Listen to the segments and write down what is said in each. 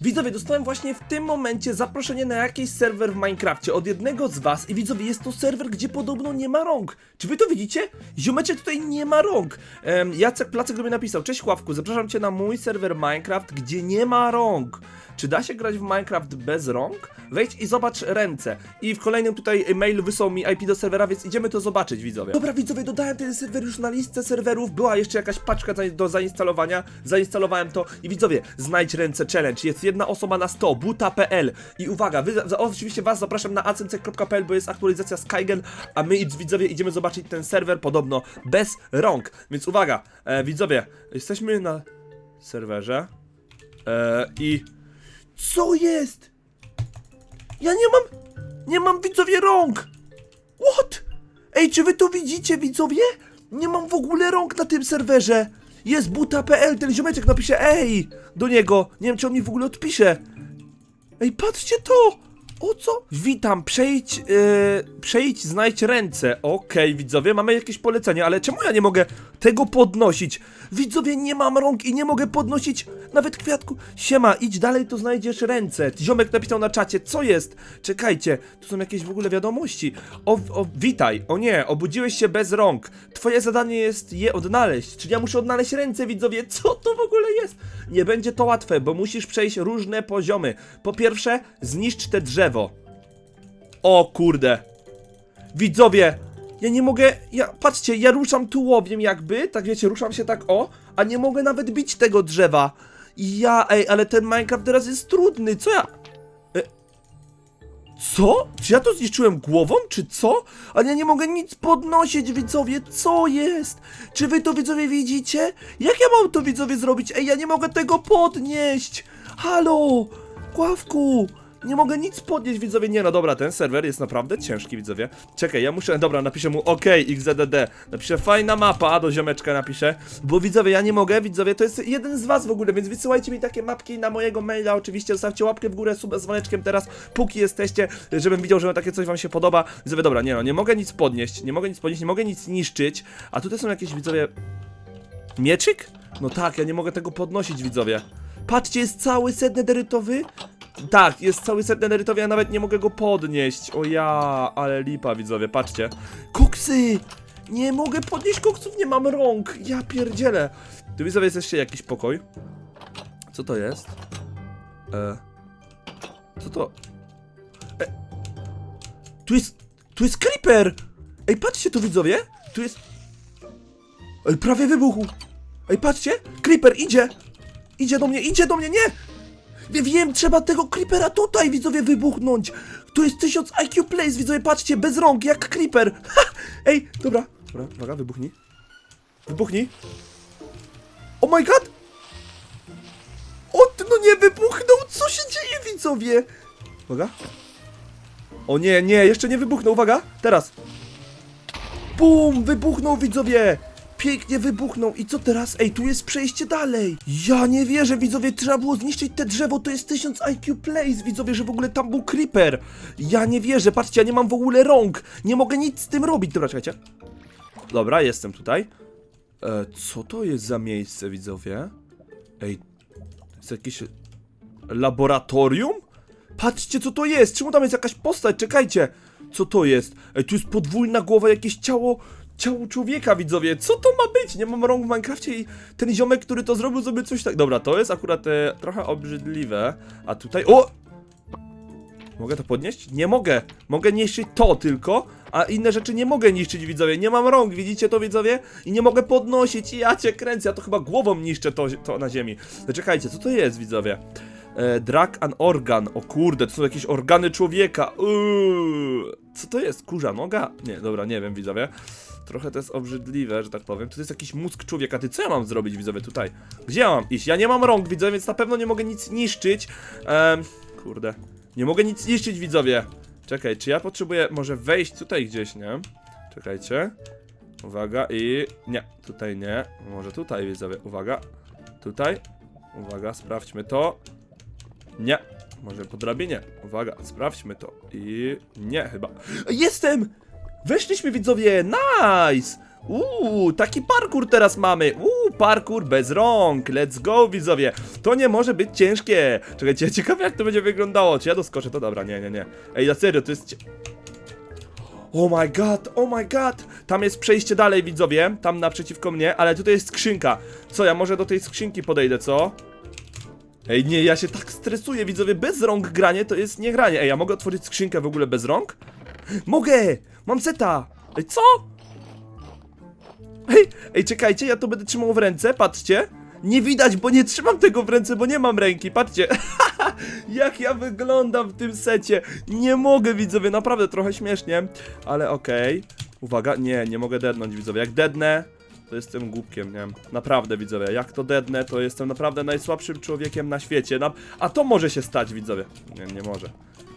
Widzowie, dostałem właśnie w tym momencie zaproszenie na jakiś serwer w Minecrafcie od jednego z was i widzowie, jest to serwer, gdzie podobno nie ma rąk. Czy wy to widzicie? Ziomeczek tutaj nie ma rąk. Em, Jacek Placek do mnie napisał, cześć Chławku, zapraszam cię na mój serwer Minecraft, gdzie nie ma rąk. Czy da się grać w Minecraft bez rąk? Wejdź i zobacz ręce. I w kolejnym tutaj mailu wysłał mi IP do serwera, więc idziemy to zobaczyć, widzowie. Dobra, widzowie, dodałem ten serwer już na listę serwerów. Była jeszcze jakaś paczka do zainstalowania. Zainstalowałem to i widzowie, znajdź ręce challenge. Jest jedna osoba na 100, buta.pl. I uwaga, wy, oczywiście was zapraszam na acmc.pl, bo jest aktualizacja Skygen, a my widzowie idziemy zobaczyć ten serwer podobno bez rąk. Więc uwaga, e, widzowie, jesteśmy na serwerze e, i co jest? Ja nie mam. Nie mam widzowie rąk! What? Ej, czy wy to widzicie, widzowie? Nie mam w ogóle rąk na tym serwerze! Jest buta.pl, ten ziomeczek napisze ej! Do niego. Nie wiem, czy on mi w ogóle odpisze. Ej, patrzcie to! O co? Witam, przejdź, yy, przejdź, znajdź ręce. Okej, widzowie, mamy jakieś polecenie, ale czemu ja nie mogę tego podnosić? Widzowie, nie mam rąk i nie mogę podnosić nawet kwiatku. Siema, idź dalej, to znajdziesz ręce. Ziomek napisał na czacie, co jest? Czekajcie, tu są jakieś w ogóle wiadomości. O, o, witaj, o nie, obudziłeś się bez rąk. Twoje zadanie jest je odnaleźć, czyli ja muszę odnaleźć ręce, widzowie. Co to w ogóle jest? Nie będzie to łatwe, bo musisz przejść różne poziomy. Po pierwsze, zniszcz te O kurde. Widzowie, ja nie mogę. Ja, patrzcie, ja ruszam tułowiem jakby, tak wiecie, ruszam się tak o, a nie mogę nawet bić tego drzewa. Ja, ej, ale ten Minecraft teraz jest trudny, co ja. E, co? Czy ja to zniszczyłem głową, czy co? Ale ja nie mogę nic podnosić, widzowie, co jest? Czy wy to widzowie widzicie? Jak ja mam to widzowie zrobić? Ej, ja nie mogę tego podnieść! Halo! Kławku! Nie mogę nic podnieść, widzowie. Nie, no dobra, ten serwer jest naprawdę ciężki, widzowie. Czekaj, ja muszę. Dobra, napiszę mu OK, XZDD. Napiszę fajna mapa, do ziomeczka napiszę. Bo widzowie, ja nie mogę, widzowie, to jest jeden z was w ogóle, więc wysyłajcie mi takie mapki na mojego maila. Oczywiście zostawcie łapkę w górę, suba z dzwoneczkiem teraz, póki jesteście, żebym widział, że takie coś wam się podoba. Widzowie, dobra, nie no, nie mogę nic podnieść, nie mogę nic podnieść, nie mogę nic niszczyć. A tutaj są jakieś, widzowie. Mieczyk? No tak, ja nie mogę tego podnosić, widzowie. Patrzcie, jest cały set nederytowy. Tak, jest cały set nederytowy, ja nawet nie mogę go podnieść. O ja, ale lipa, widzowie, patrzcie. Koksy! Nie mogę podnieść koksów, nie mam rąk. Ja pierdzielę. Tu widzowie jest jeszcze jakiś pokój. Co to jest? E. Co to? E. Tu jest. Tu jest creeper! Ej, patrzcie tu, widzowie! Tu jest. Ej, prawie wybuchł! Ej, patrzcie! Creeper idzie! Idzie do mnie, idzie do mnie, nie! Wie- Wiem, trzeba tego creepera tutaj, widzowie, wybuchnąć! Tu jest 1000 IQ Plays, widzowie, patrzcie, bez rąk, jak creeper! Ha! Ej, dobra, dobra, uwaga, wybuchnij. Wybuchnij. Oh my god! O, no nie wybuchnął, co się dzieje, widzowie? Uwaga. O nie, nie, jeszcze nie wybuchnął, uwaga, teraz. Bum! Wybuchnął, widzowie! Pięknie wybuchnął. I co teraz? Ej, tu jest przejście dalej. Ja nie wierzę, widzowie, trzeba było zniszczyć te drzewo. To jest 1000 IQ Plays, widzowie, że w ogóle tam był creeper. Ja nie wierzę, patrzcie, ja nie mam w ogóle rąk. Nie mogę nic z tym robić. Dobra, czekajcie. Dobra, jestem tutaj. E, co to jest za miejsce, widzowie? Ej, to jest jakieś laboratorium? Patrzcie, co to jest! Czemu tam jest jakaś postać? Czekajcie! Co to jest? Ej, tu jest podwójna głowa, jakieś ciało... Ciało człowieka, widzowie. Co to ma być? Nie mam rąk w Minecrafcie i ten ziomek, który to zrobił, zrobił coś tak... Dobra, to jest akurat e, trochę obrzydliwe. A tutaj... O! Mogę to podnieść? Nie mogę. Mogę niszczyć to tylko, a inne rzeczy nie mogę niszczyć, widzowie. Nie mam rąk, widzicie to, widzowie? I nie mogę podnosić. Ja cię kręcę, ja to chyba głową niszczę to, to na ziemi. Zaczekajcie, co to jest, widzowie? E, drag an organ. O kurde, to są jakieś organy człowieka. Uuu. Co to jest? Kurza noga? Nie, dobra, nie wiem, widzowie. Trochę to jest obrzydliwe, że tak powiem. To jest jakiś mózg człowieka. Ty co ja mam zrobić, widzowie, tutaj? Gdzie ja mam iść? Ja nie mam rąk, widzowie, więc na pewno nie mogę nic niszczyć. Em, kurde. Nie mogę nic niszczyć, widzowie. Czekaj, czy ja potrzebuję może wejść tutaj gdzieś, nie? Czekajcie. Uwaga i... Nie, tutaj nie. Może tutaj, widzowie. Uwaga. Tutaj. Uwaga, sprawdźmy to. Nie. Może po drabinie. Uwaga, sprawdźmy to. I... Nie, chyba. Jestem! Weszliśmy, widzowie! Nice! Uuu, taki parkour teraz mamy! Uuu, parkour bez rąk. Let's go, widzowie. To nie może być ciężkie. Czekajcie, ciekawe jak to będzie wyglądało. Czy ja doskoczę? To dobra, nie, nie, nie. Ej, na serio, to jest... Oh my god, oh my god! Tam jest przejście dalej, widzowie. Tam naprzeciwko mnie, ale tutaj jest skrzynka. Co, ja może do tej skrzynki podejdę, co? Ej, nie, ja się tak stresuję, widzowie. Bez rąk granie to jest nie granie. Ej, ja mogę otworzyć skrzynkę w ogóle bez rąk? Mogę! Mam seta! Ej, co? Ej, ej, czekajcie, ja to będę trzymał w ręce, patrzcie. Nie widać, bo nie trzymam tego w ręce, bo nie mam ręki, patrzcie. Jak ja wyglądam w tym secie. Nie mogę, widzowie, naprawdę trochę śmiesznie, ale okej. Uwaga, nie, nie mogę dednąć, widzowie. Jak dednę, to jestem głupkiem, nie? Naprawdę, widzowie, jak to dednę, to jestem naprawdę najsłabszym człowiekiem na świecie. Na... A to może się stać, widzowie. Nie, nie może.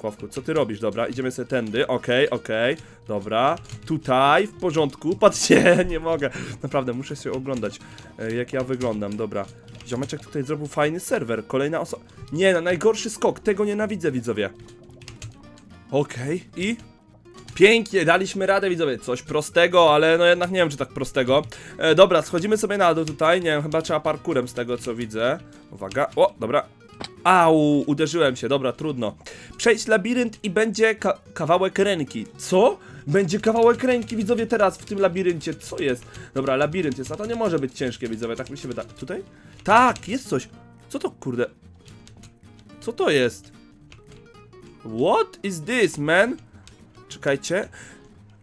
Kławku, co ty robisz? Dobra, idziemy sobie tędy, okej, okej, dobra, tutaj, w porządku, patrzcie, nie mogę, naprawdę, muszę się oglądać, e, jak ja wyglądam, dobra, ziomeczek tutaj zrobił fajny serwer, kolejna osoba, nie, no, najgorszy skok, tego nienawidzę, widzowie, okej, i Pięknie, daliśmy radę widzowie, coś prostego, ale no jednak nie wiem czy tak prostego e, Dobra, schodzimy sobie na dół tutaj, nie wiem, chyba trzeba parkurem z tego co widzę Uwaga, o, dobra Au, uderzyłem się, dobra, trudno Przejść labirynt i będzie ka kawałek ręki Co? Będzie kawałek ręki, widzowie, teraz w tym labiryncie, co jest? Dobra, labirynt jest, a to nie może być ciężkie, widzowie, tak mi się wydaje Tutaj? Tak, jest coś Co to, kurde? Co to jest? What is this, man? Czekajcie.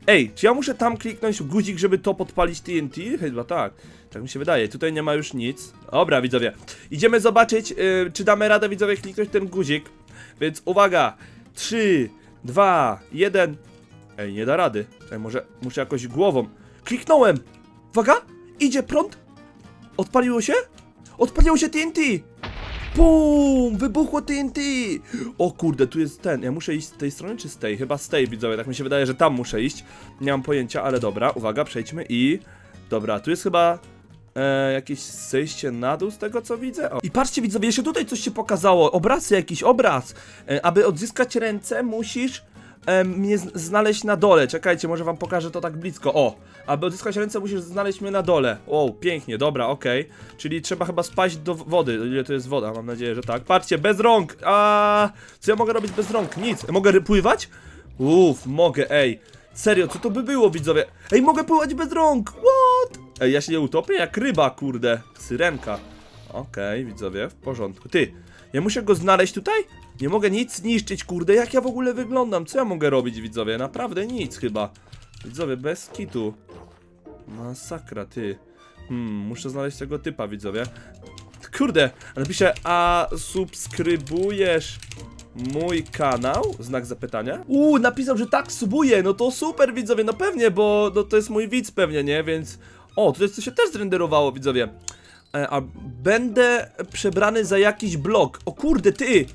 Ej, czy ja muszę tam kliknąć guzik, żeby to podpalić TNT? Chyba tak. Tak mi się wydaje. Tutaj nie ma już nic. Dobra, widzowie. Idziemy zobaczyć, yy, czy damy radę, widzowie, kliknąć ten guzik. Więc uwaga. 3, 2, 1. Ej, nie da rady. Ej, może muszę jakoś głową. Kliknąłem. Uwaga. Idzie prąd. Odpaliło się? Odpaliło się TNT. Pum! Wybuchło TNT! O kurde, tu jest ten. Ja muszę iść z tej strony czy z tej? Chyba z tej, widzowie. Tak mi się wydaje, że tam muszę iść. Nie mam pojęcia, ale dobra. Uwaga, przejdźmy i... Dobra, tu jest chyba... E, jakieś zejście na dół z tego co widzę. O. I patrzcie widzowie, jeszcze tutaj coś się pokazało. Obraz jakiś, obraz. E, aby odzyskać ręce musisz e, mnie znaleźć na dole. Czekajcie, może wam pokażę to tak blisko. O, aby odzyskać ręce musisz znaleźć mnie na dole. O, pięknie, dobra, okej. Czyli trzeba chyba spaść do wody. Ile to jest woda? Mam nadzieję, że tak. Patrzcie, bez rąk. A, co ja mogę robić bez rąk? Nic. Mogę pływać? Uff, mogę, ej. Serio, co to by było, widzowie? Ej, mogę pływać bez rąk! What? Ej, ja się nie utopię jak ryba, kurde. Syrenka. Okej, widzowie, w porządku. Ty, ja muszę go znaleźć tutaj? Nie mogę nic niszczyć, kurde. Jak ja w ogóle wyglądam? Co ja mogę robić, widzowie? Naprawdę nic chyba. Widzowie, bez kitu. Masakra, ty. Hmm, muszę znaleźć tego typa, widzowie. Kurde, napiszę, a subskrybujesz mój kanał? Znak zapytania. Uuu, napisał, że tak, subuje, no to super, widzowie, no pewnie, bo no, to jest mój widz pewnie, nie, więc... O, tutaj coś się też zrenderowało, widzowie. E, a będę przebrany za jakiś blok. O kurde, ty!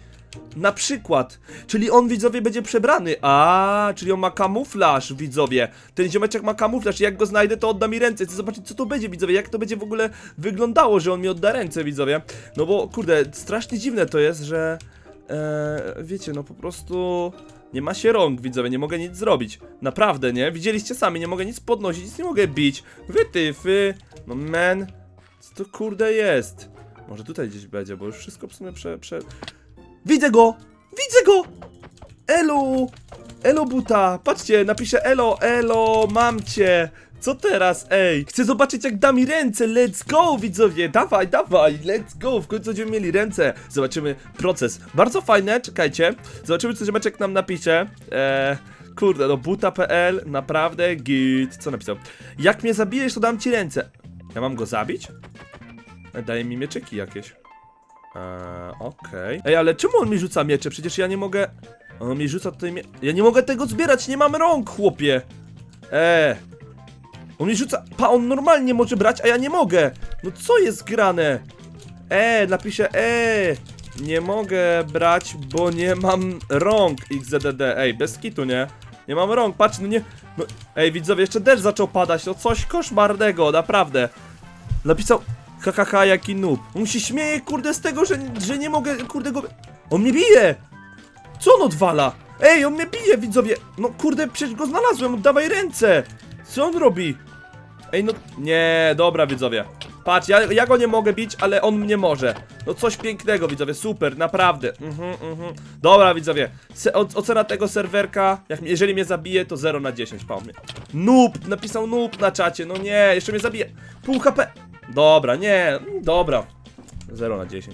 Na przykład. Czyli on, widzowie, będzie przebrany. A, czyli on ma kamuflaż, widzowie. Ten ziomeczek ma kamuflaż. Jak go znajdę, to odda mi ręce. Chcę zobaczyć, co to będzie, widzowie. Jak to będzie w ogóle wyglądało, że on mi odda ręce, widzowie. No bo, kurde, strasznie dziwne to jest, że... E, wiecie, no po prostu... Nie ma się rąk, widzowie, nie mogę nic zrobić. Naprawdę, nie? Widzieliście sami, nie mogę nic podnosić, nic nie mogę bić. Wytyfy. No man. To kurde jest? Może tutaj gdzieś będzie, bo już wszystko w sumie prze... prze... Widzę go! Widzę go! Elo! Elo buta! Patrzcie, napiszę elo, elo, mam cię! Co teraz, ej? Chcę zobaczyć jak da mi ręce, let's go widzowie, dawaj, dawaj, let's go, w końcu będziemy mieli ręce. Zobaczymy proces. Bardzo fajne, czekajcie. Zobaczymy co ziomeczek nam napisze. Eee, kurde, no buta.pl, naprawdę git. Co napisał? Jak mnie zabijesz, to dam ci ręce. Ja mam go zabić? E, Daje mi mieczyki jakieś. Eee, okej. Ej, ale czemu on mi rzuca miecze? Przecież ja nie mogę... On mi rzuca tutaj mie... Ja nie mogę tego zbierać, nie mam rąk, chłopie! Eee. On mi rzuca... Pa, on normalnie może brać, a ja nie mogę! No co jest grane? Eee, napiszę eee. Nie mogę brać, bo nie mam rąk XZDD. Ej, bez kitu, nie? Nie mam rąk, patrz, no nie... No, ej, widzowie, jeszcze deszcz zaczął padać, no coś koszmarnego, naprawdę. Napisał... Hahaha, jaki noob. On się śmieje, kurde, z tego, że, że nie mogę, kurde, go... On mnie bije! Co on odwala? Ej, on mnie bije, widzowie! No kurde, przecież go znalazłem, oddawaj ręce! Co on robi? Ej, no... Nie, dobra, widzowie. Patrz, ja, ja go nie mogę bić, ale on mnie może. No coś pięknego, widzowie, super, naprawdę. Mhm, mhm. Dobra, widzowie, Se, ocena tego serwerka, jak, jeżeli mnie zabije, to 0 na 10, pa mnie. Noob, napisał noob na czacie, no nie, jeszcze mnie zabije. Pół HP. Dobra, nie, dobra. 0 na 10.